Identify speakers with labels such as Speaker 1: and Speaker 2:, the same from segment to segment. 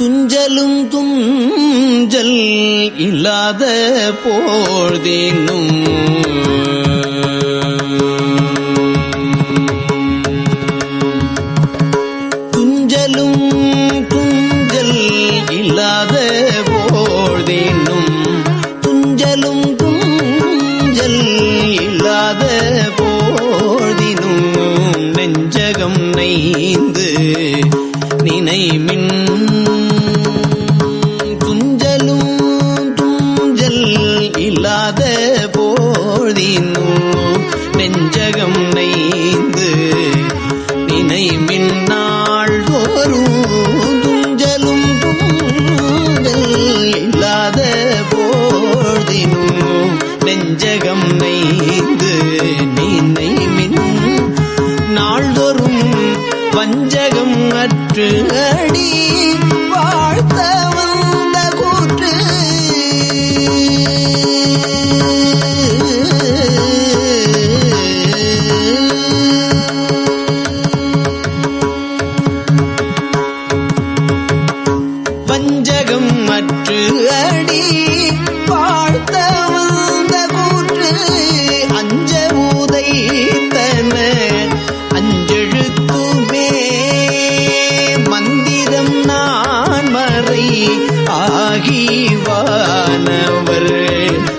Speaker 1: துஞ்சலும் துஞ்சல் இல்லாத போழ்தேனும். துஞ்சலும் துஞ்சல் இல்லாத போழ்தேனும். துஞ்சலும் துஞ்சல் இல்லாத போழ்தினும். நெஞ்சகம் நைந்து நினைமின்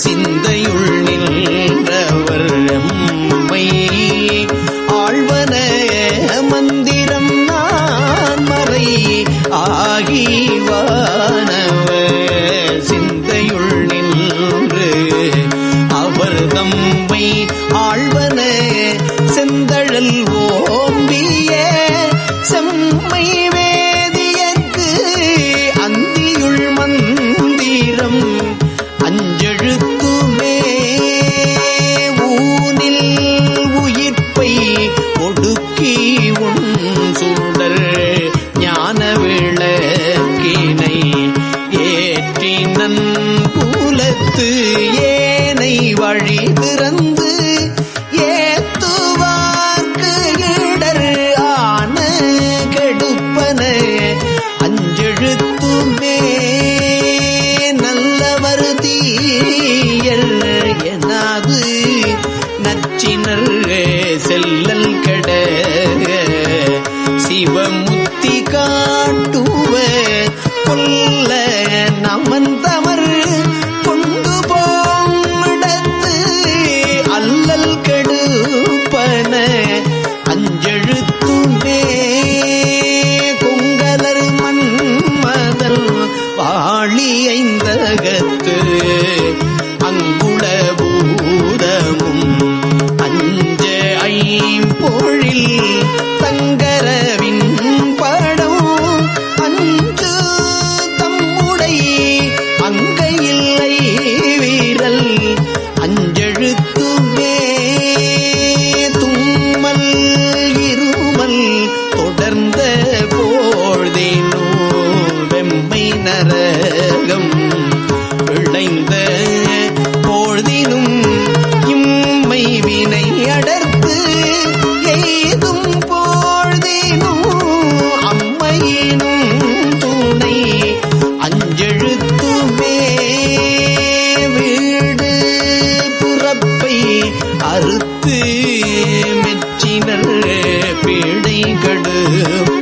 Speaker 1: 新的一日 பொழில்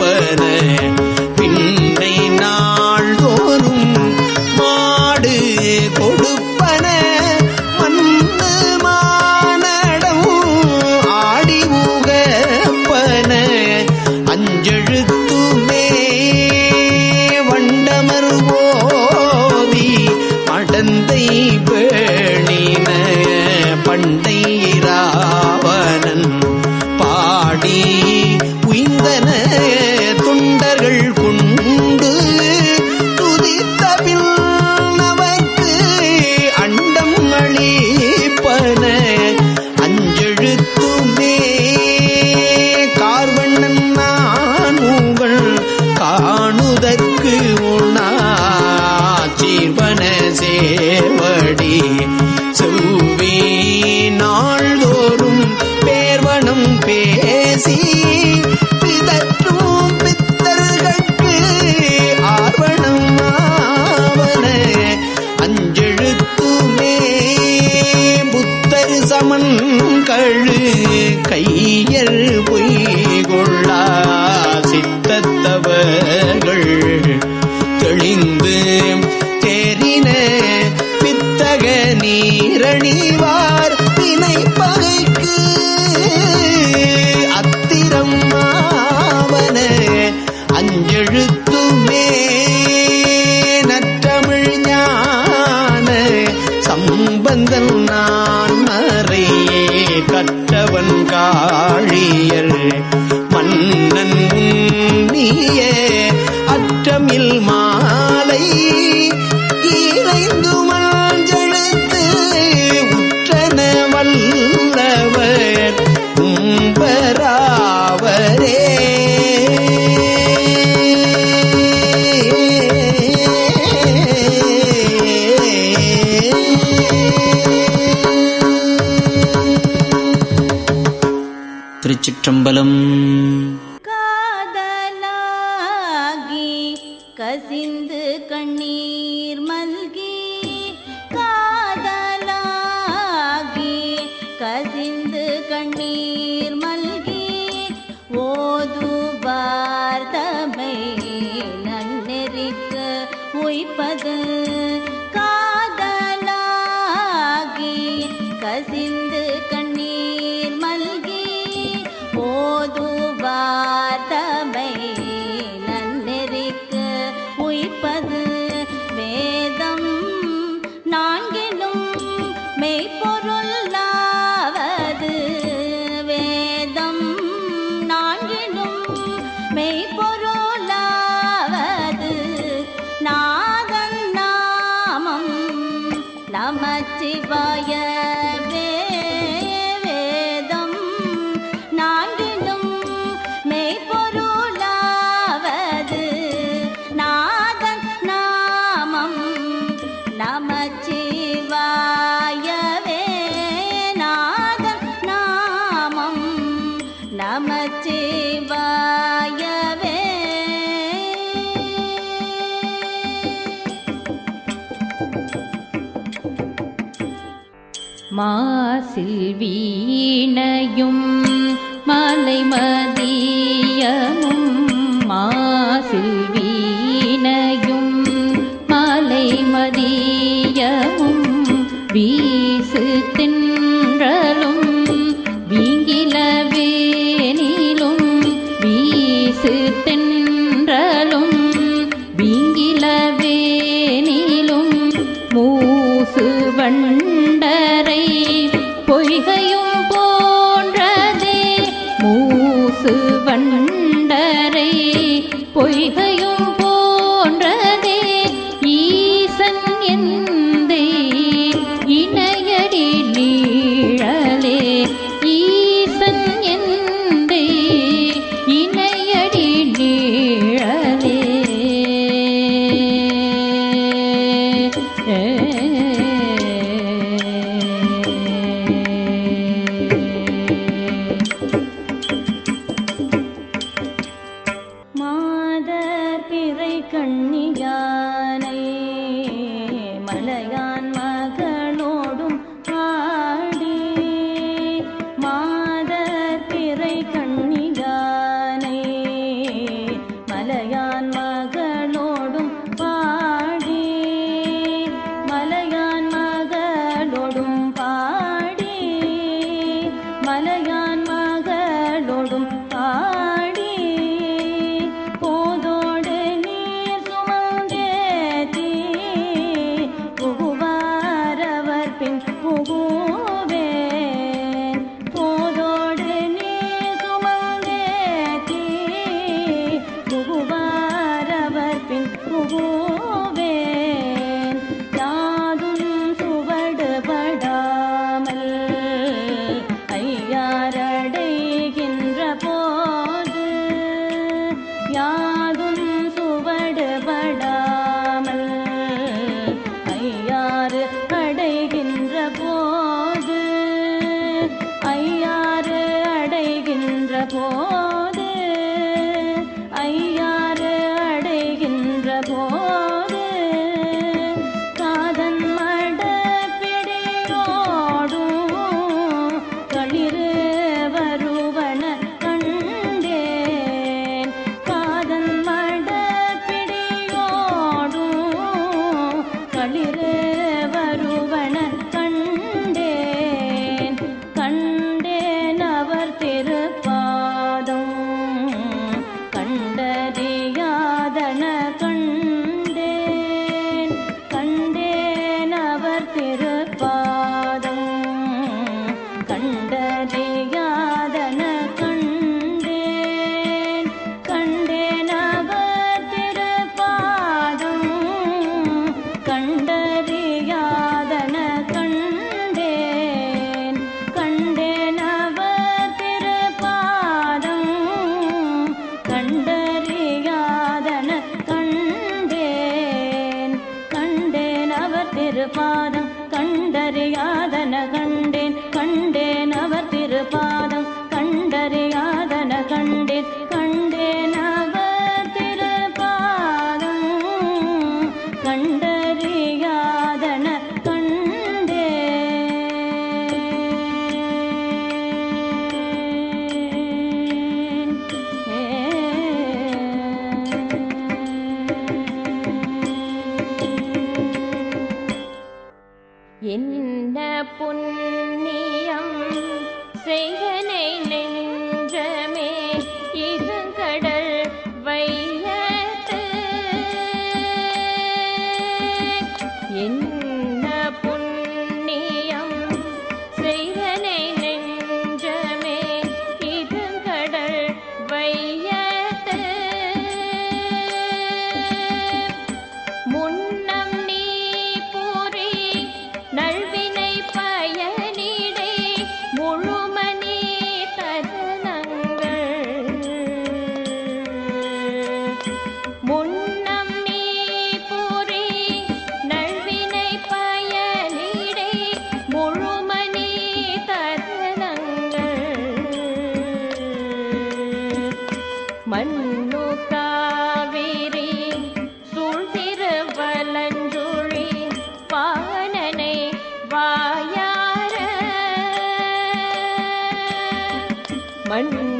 Speaker 1: பரன் வானுதற்கு உண்ணாச்சீர்வன சேவடி செவ்வி நாள்தோறும் பேர்வனம்
Speaker 2: பேர் tremble
Speaker 3: செல்வீனையும் வீணையும் மலைமதியமும்
Speaker 2: கண் திருபாதம் கண்டறியாதன கண்டேன் கண்டேன். மண்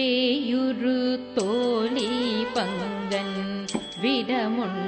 Speaker 2: வேயுரு
Speaker 3: தோழி பங்கன் விடமுன்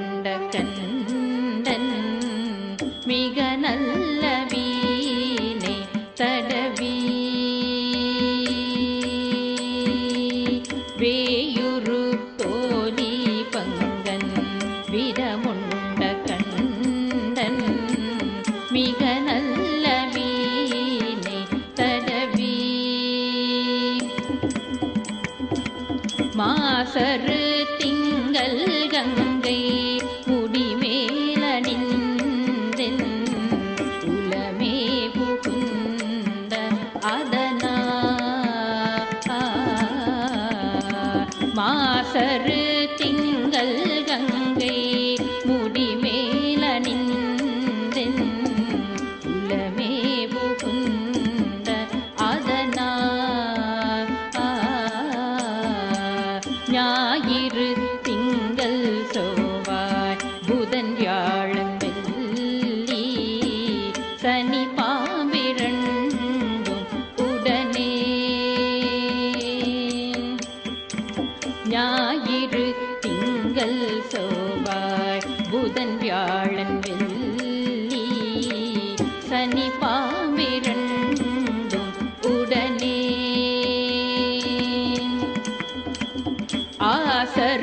Speaker 2: hacer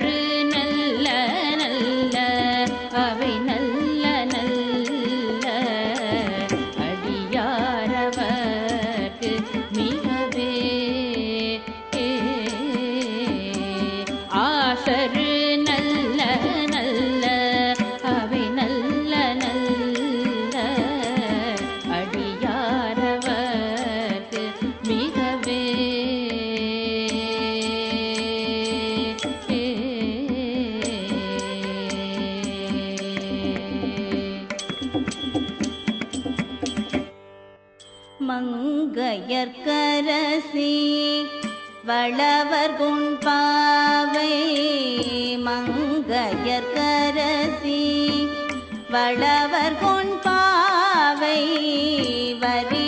Speaker 2: அளவர் குண்பாவை மங்கையர்கரசி வளவர் கொண்பாவை வரி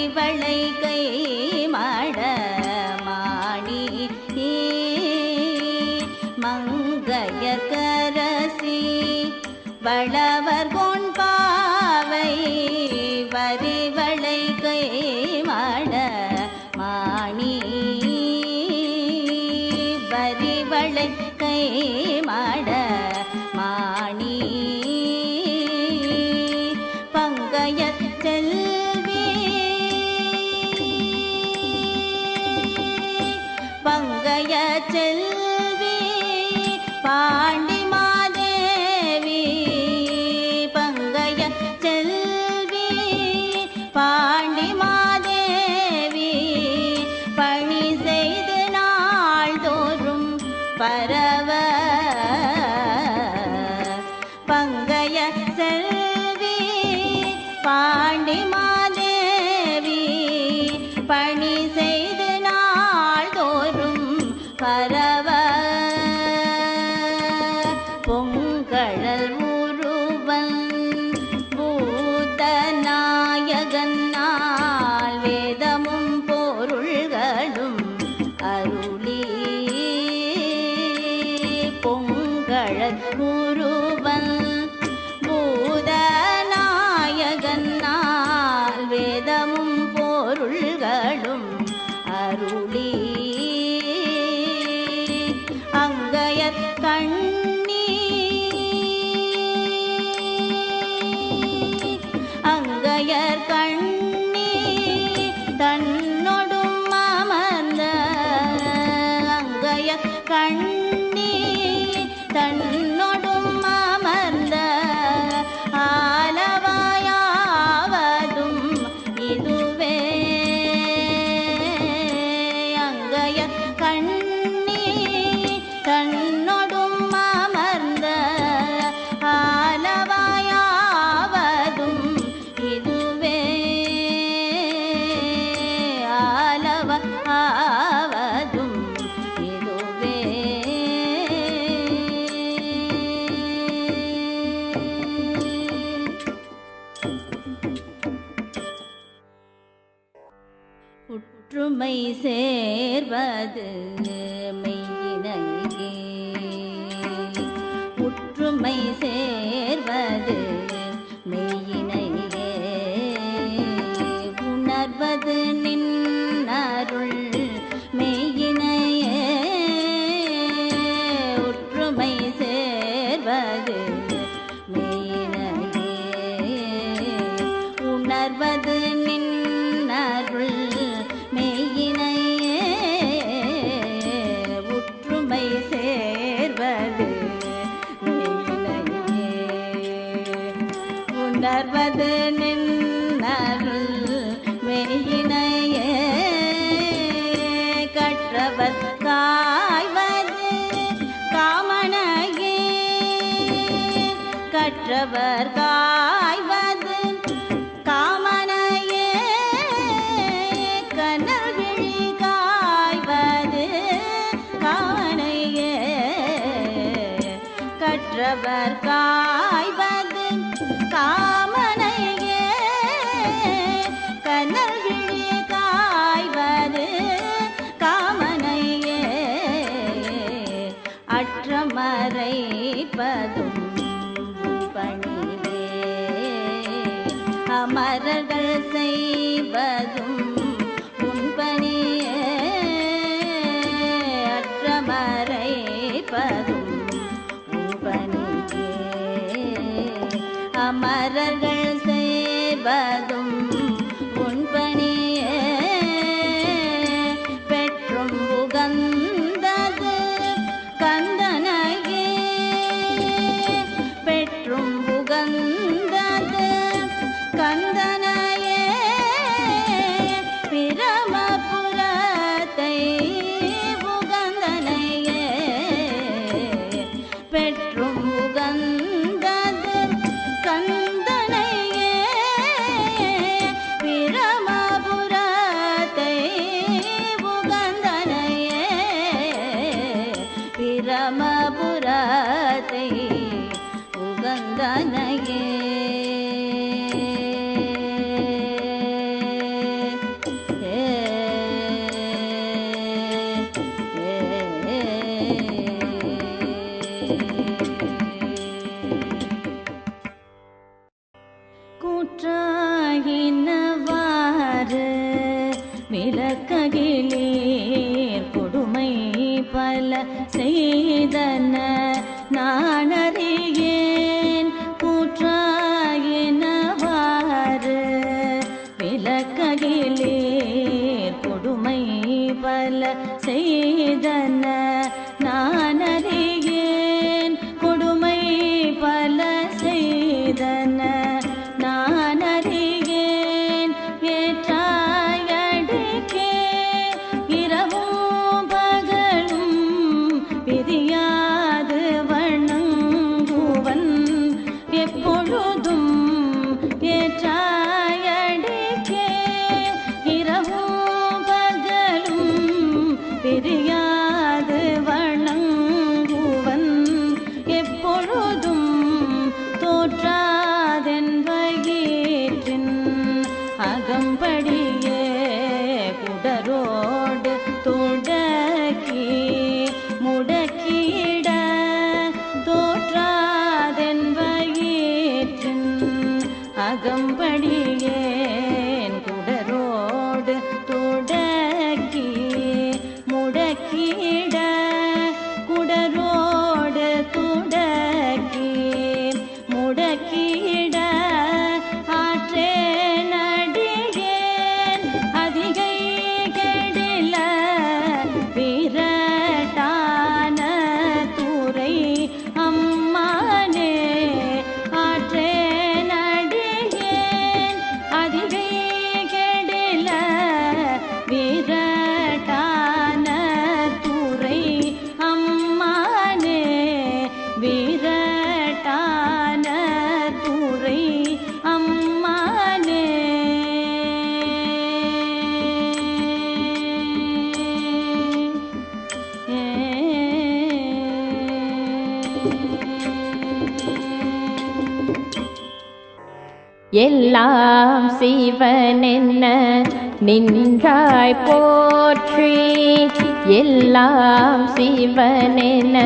Speaker 2: உணர்வது செய்தன நாண
Speaker 3: எல்லாம் சிவனென்ன நின்றாய் போற்றி. எல்லாம் சிவனென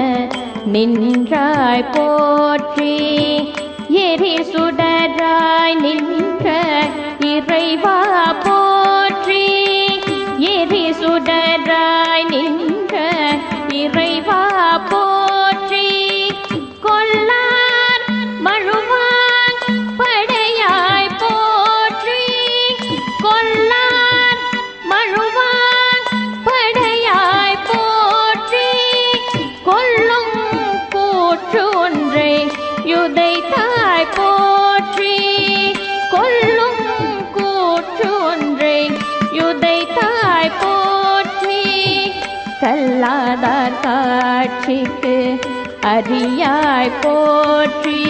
Speaker 3: நின்றாய் போற்றி. எரி சுடராய் நின்ற இறைவா காட்சிக்கு அரியாய் போற்றி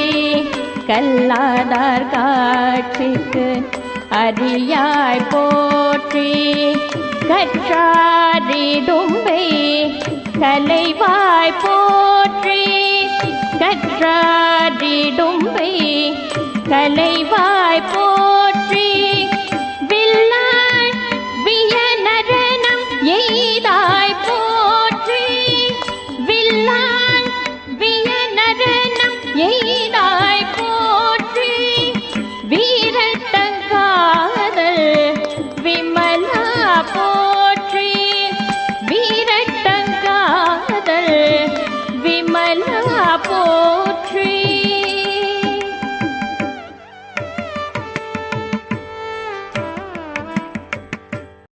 Speaker 3: கல்லாதார் காட்சிக்கு அரியாய் போற்றி. கற்றாரி தும்பை கலைவாய் போற்றி. கற்றாரி தும்பை கலைவாய் போ